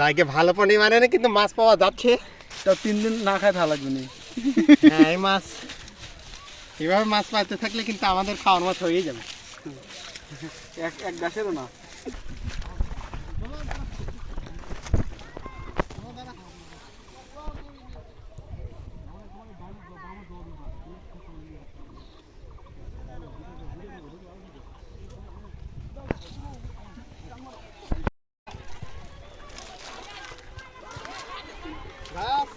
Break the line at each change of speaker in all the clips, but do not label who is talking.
জায়গা ভালো পানি মানে না কিন্তু মাছ পাওয়া যাচ্ছে।
তো তিন দিন না খায় ভালো লাগবে
হ্যাঁ এই মাছ। এভাবে মাছ পাইতে থাকলে কিন্তু আমাদের খাওয়ার মাছ হয়েই যাবে।
এক এক গাছেরও না
গাছ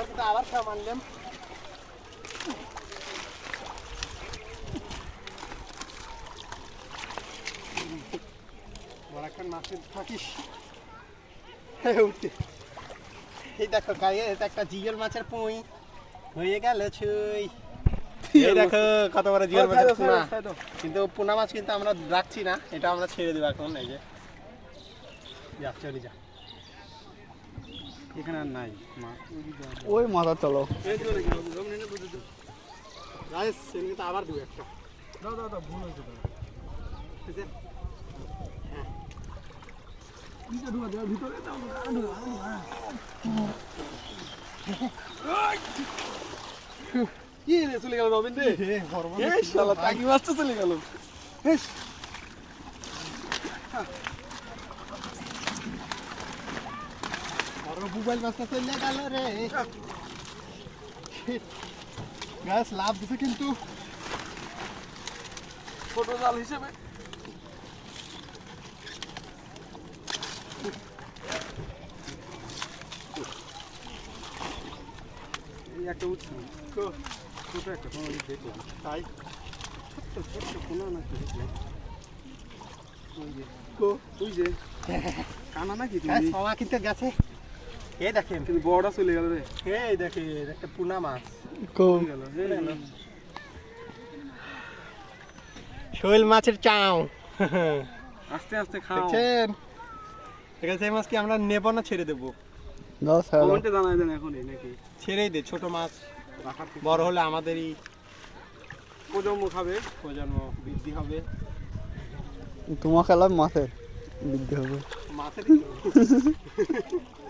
এবার কিন্তু আবার খাওয়া মানলাম বড় মাছের থাকিস। উঠতে। এই দেখো গায়ে একটা মাছের পুঁই। হয়ে গেল ছুই। এই দেখো কত বড় জিগেল মাছের পোনা কিন্তু পোনা মাছ কিন্তু আমরা রাখছি না এটা আমরা ছেড়ে দেবো এখন এই যে। যা চলে যা।
এখানে আর নাই
ওই মাথা চলো।
আবার দেবো একটা।
দাও দাও দাও ভুল হয়েছে
আছে
ভিতরে দাও কি রে চলে গেল রবিন রে? শালা টাকি মাছটা চলে গেল।
মোবাইল মাছটা চলে গেল রে গাছ লাভ দিছে কিন্তু
ছোট জাল হিসেবে একটা উঠছে ছোট একটা কোনো দেখলাম
তাই
ছোট্ট ছোট্ট কোনো নাকি দেখলাম ওই যে ওই যে কানা নাকি তুমি
কিন্তু গেছে এই দেখেন।
কিন্তু বড়টা চলে গেল রে।
এই দেখেন একটা পুনা মাছ।
কো
চলে গেল
শৈল মাছের চাও।
আস্তে আস্তে খাও।
দেখছেন? ঠিক আছে এই মাছ কি আমরা নেব না ছেড়ে দেবো?
কমেন্টে জানাই দেন এখনই নাকি।
ছেড়েই দে ছোট মাছ। বড় হলে আমাদেরই
প্রজন্ম খাবে।
প্রজন্ম বৃদ্ধি হবে।
তোমার খেলা মাছের বৃদ্ধি হবে।
মাছের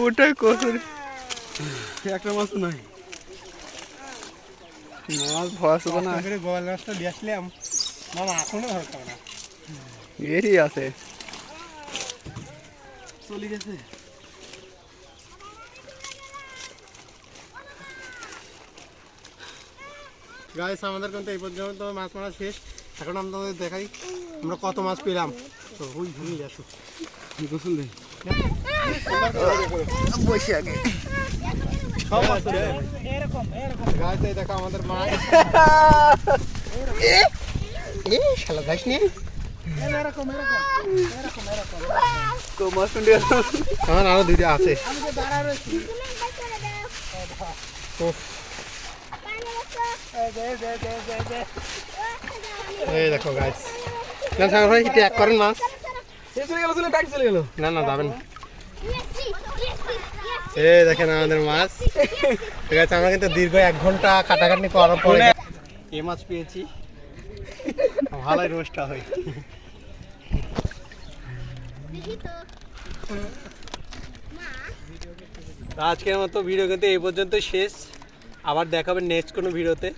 ওটা কত
একটা মাছ নাই।
মাছ ভয় আসবে না।
করে গোয়াল মাছটা দিয়ে আসলাম। মামা এখনও ধরতে না।
এরই আছে।
চলে গেছে।
গাইস আমাদের কিন্তু এই পর্যন্ত মাছ মারা শেষ। এখন আমরা তোমাদের দেখাই আমরা কত মাছ পেলাম। তো হুই হুই আসো।
গোসল দে
বসে আগে।
সব মাছ গাইস এই দেখো আমাদের মাছ। এ শালা
তো
আমার আরও দুইটা আছে। এই দেখো গাইস না সাগর ভাই এটা এক করেন মাছ?
এ চলে গেল চলে টাকি চলে গেল
না না যাবেন না। এই দেখেন আমাদের মাছ। ঠিক আছে আমরা কিন্তু দীর্ঘ এক ঘণ্টা কাটাকাটি করার পরে এ মাছ পেয়েছি। ভালোই রোস্টটা হয়। আজকের মতো ভিডিও কিন্তু এই পর্যন্ত শেষ। আবার দেখাবেন নেক্সট কোনো ভিডিওতে।